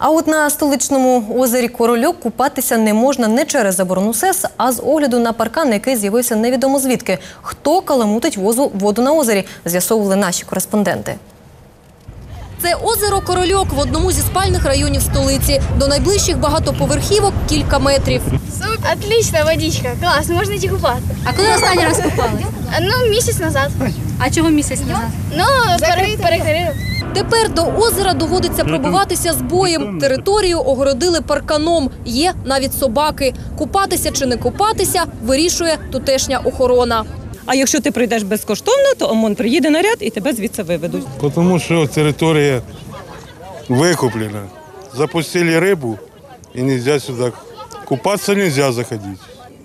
А от на столичному озері Корольок купатися не можна не через заборону СЕС, а з огляду на паркан, який з'явився невідомо звідки. Хто каламутить возу воду на озері, з'ясовували наші кореспонденти. Це озеро Корольок в одному зі спальних районів столиці. До найближчих багатоповерхівок кілька метрів. Отлично, водичка. Класс, можно идти купаться. А коли останній раз купались? Ну, месяц назад. А чого місяць назад? Ну, пере- перекрили. Тепер до озера доводиться пробуватися з боєм. Територію огородили парканом. Є навіть собаки. Купатися чи не купатися вирішує тутешня охорона. А якщо ти прийдеш безкоштовно, то ОМОН приїде наряд і тебе звідси виведуть. Потому что территория выкуплена. Запустили рыбу и нельзя сюда. Купаться нельзя заходить.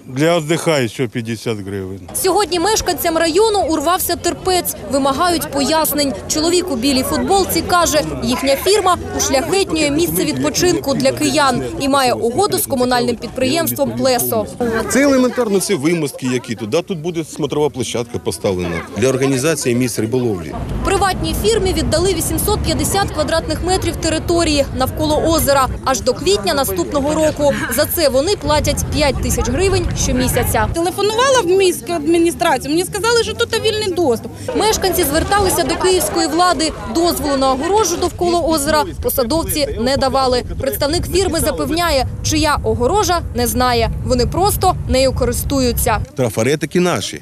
Для отдыхающего 50 гривен. Сьогодні мешканцям району урвався терпець. Вимагають пояснень. Чоловік у білій футболці каже, їхня фірма ушляхетнює місце відпочинку для киян і має угоду з комунальним підприємством Плесо. Це елементарно, це вимостки, які тут. Да, тут буде смотрова площадка поставлена для організації місць риболовлі. Приватній фірмі віддали 850 квадратних метрів території навколо озера аж до квітня наступного року. За це вони платять 5 тисяч гривень щомісяця. Телефонувала в міську адміністрацію. Мені сказали, що тут вільний доступ. Мешканці зверталися до київської влади. Дозволу на огорожу довкола озера посадовці не давали. Представник фірми запевняє, чия огорожа не знає. Вони просто нею користуються. Трафаретики наші.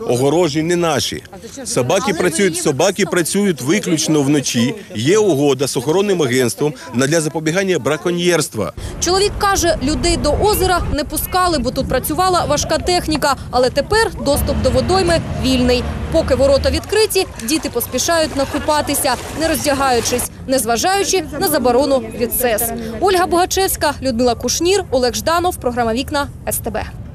Огорожі не наші. Собаки працюють, собаки працюють виключно вночі. Є угода з охоронним агентством на- для запобігання браконьєрства. Чоловік каже, людей до озера не пускали, бо тут працювала важка техніка. Але тепер доступ до водойми вільний. Поки ворота відкриті, діти поспішають накупатися, не роздягаючись, незважаючи на заборону від СЕС. Ольга Богачевська, Людмила Кушнір, Олег Жданов. Програма Вікна СТБ.